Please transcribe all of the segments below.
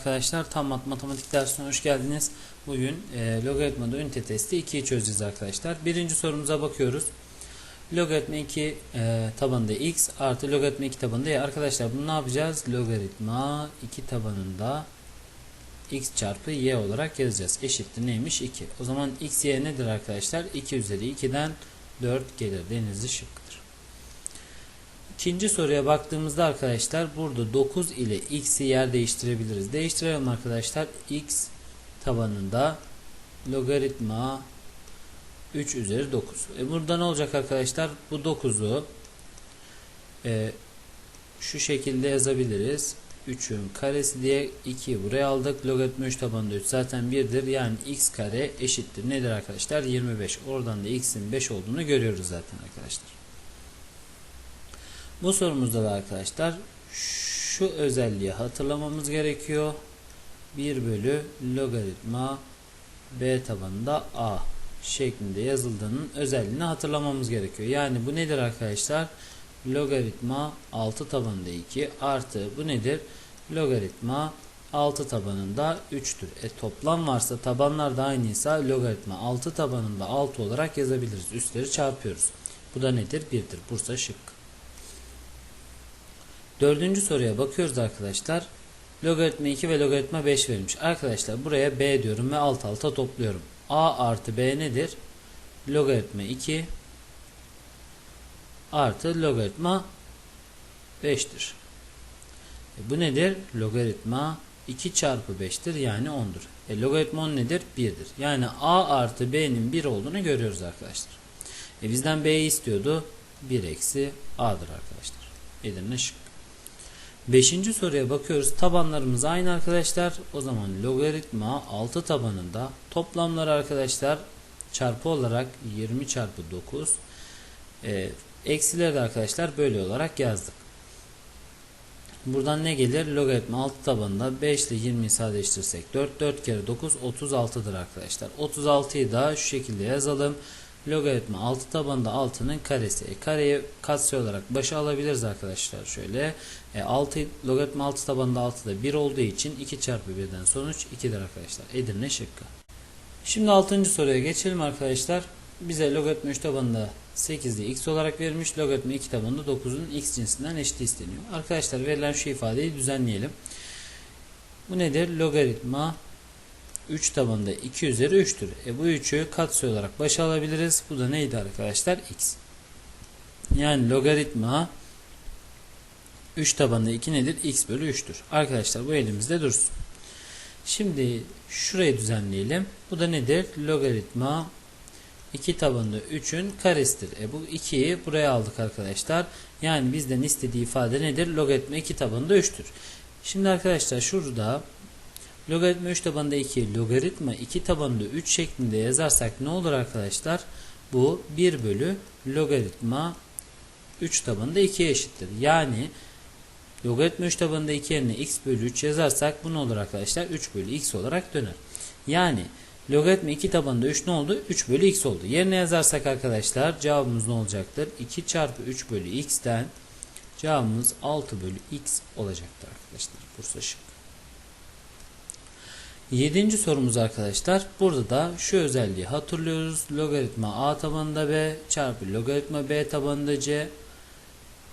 Arkadaşlar tam mat matematik dersine hoş geldiniz. Bugün e, logaritmada ünite testi 2'yi çözeceğiz arkadaşlar. Birinci sorumuza bakıyoruz. Logaritma 2 e, tabanında x artı logaritma 2 tabanında y. Arkadaşlar bunu ne yapacağız? Logaritma 2 tabanında x çarpı y olarak yazacağız. Eşittir neymiş? 2. O zaman x y nedir arkadaşlar? 2 üzeri 2'den 4 gelir. Denizli şıkkıdır. İkinci soruya baktığımızda arkadaşlar burada 9 ile x'i yer değiştirebiliriz. Değiştirelim arkadaşlar. x tabanında logaritma 3 üzeri 9. E burada ne olacak arkadaşlar? Bu 9'u e, şu şekilde yazabiliriz. 3'ün karesi diye 2'yi buraya aldık. Logaritma 3 tabanında 3 zaten 1'dir. Yani x kare eşittir. Nedir arkadaşlar? 25. Oradan da x'in 5 olduğunu görüyoruz zaten arkadaşlar. Bu sorumuzda da arkadaşlar şu özelliği hatırlamamız gerekiyor. 1 bölü logaritma b tabanında a şeklinde yazıldığının özelliğini hatırlamamız gerekiyor. Yani bu nedir arkadaşlar? Logaritma 6 tabanında 2 artı bu nedir? Logaritma 6 tabanında 3'tür. E toplam varsa tabanlar da aynıysa logaritma 6 tabanında 6 olarak yazabiliriz. Üstleri çarpıyoruz. Bu da nedir? 1'dir. Bursa şık. Dördüncü soruya bakıyoruz arkadaşlar. Logaritma 2 ve logaritma 5 verilmiş. Arkadaşlar buraya b diyorum ve alt alta topluyorum. a artı b nedir? Logaritma 2 artı logaritma 5'tir. E bu nedir? Logaritma 2 çarpı 5'tir yani 10'dur. E logaritma 10 nedir? 1'dir. Yani a artı b'nin 1 olduğunu görüyoruz arkadaşlar. E bizden b'yi istiyordu. 1 eksi a'dır arkadaşlar. Edirne şık. Beşinci soruya bakıyoruz. Tabanlarımız aynı arkadaşlar. O zaman logaritma 6 tabanında toplamları arkadaşlar çarpı olarak 20 çarpı 9 e, eksileri de arkadaşlar böyle olarak yazdık. Buradan ne gelir? Logaritma 6 tabanında 5 ile 20'yi sadeleştirirsek 4, 4 kere 9 36'dır arkadaşlar. 36'yı da şu şekilde yazalım. Logaritma 6 tabanında 6'nın karesi. E, kareyi katsayı olarak başa alabiliriz arkadaşlar şöyle. E, 6 logaritma 6 tabanında 6 da 1 olduğu için 2 çarpı 1'den sonuç 2'dir arkadaşlar. Edirne şıkkı. Şimdi 6. soruya geçelim arkadaşlar. Bize logaritma 3 tabanında 8'de x olarak verilmiş. Logaritma 2 tabanında 9'un x cinsinden eşit isteniyor. Arkadaşlar verilen şu ifadeyi düzenleyelim. Bu nedir? Logaritma 3 tabanında 2 üzeri 3'tür. E bu 3'ü katsayı olarak başa alabiliriz. Bu da neydi arkadaşlar? x. Yani logaritma 3 tabanında 2 nedir? x bölü 3'tür. Arkadaşlar bu elimizde dursun. Şimdi şurayı düzenleyelim. Bu da nedir? Logaritma 2 tabanında 3'ün karesidir. E bu 2'yi buraya aldık arkadaşlar. Yani bizden istediği ifade nedir? Logaritma 2 tabanında 3'tür. Şimdi arkadaşlar şurada logaritma 3 tabanında 2 logaritma 2 tabanında 3 şeklinde yazarsak ne olur arkadaşlar? Bu 1 bölü logaritma 3 tabanında 2'ye eşittir. Yani logaritma 3 tabanında 2 yerine x bölü 3 yazarsak bu ne olur arkadaşlar? 3 bölü x olarak döner. Yani logaritma 2 tabanında 3 ne oldu? 3 bölü x oldu. Yerine yazarsak arkadaşlar cevabımız ne olacaktır? 2 çarpı 3 bölü x'ten cevabımız 6 bölü x olacaktır arkadaşlar. Bursa şık. Yedinci sorumuz arkadaşlar. Burada da şu özelliği hatırlıyoruz. Logaritma a tabanında b çarpı logaritma b tabanında c.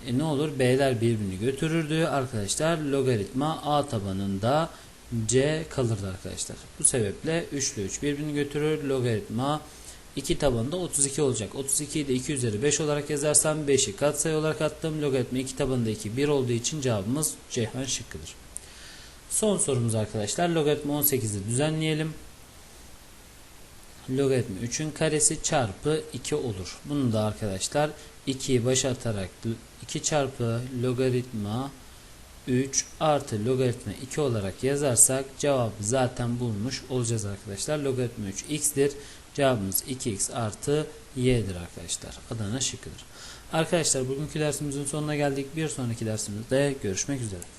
E ne olur? B'ler birbirini götürürdü. Arkadaşlar logaritma a tabanında c kalırdı arkadaşlar. Bu sebeple 3 ile 3 birbirini götürür. Logaritma 2 tabanında 32 olacak. 32'yi de 2 üzeri 5 olarak yazarsam 5'i katsayı olarak attım. Logaritma 2 tabanında 2 1 olduğu için cevabımız Ceyhan şıkkıdır. Son sorumuz arkadaşlar. Logaritma 18'i düzenleyelim. Logaritma 3'ün karesi çarpı 2 olur. Bunu da arkadaşlar 2'yi başa atarak 2 çarpı logaritma 3 artı logaritma 2 olarak yazarsak cevabı zaten bulmuş olacağız arkadaşlar. Logaritma 3 x'tir. Cevabımız 2x artı y'dir arkadaşlar. Adana şıkkıdır. Arkadaşlar bugünkü dersimizin sonuna geldik. Bir sonraki dersimizde görüşmek üzere.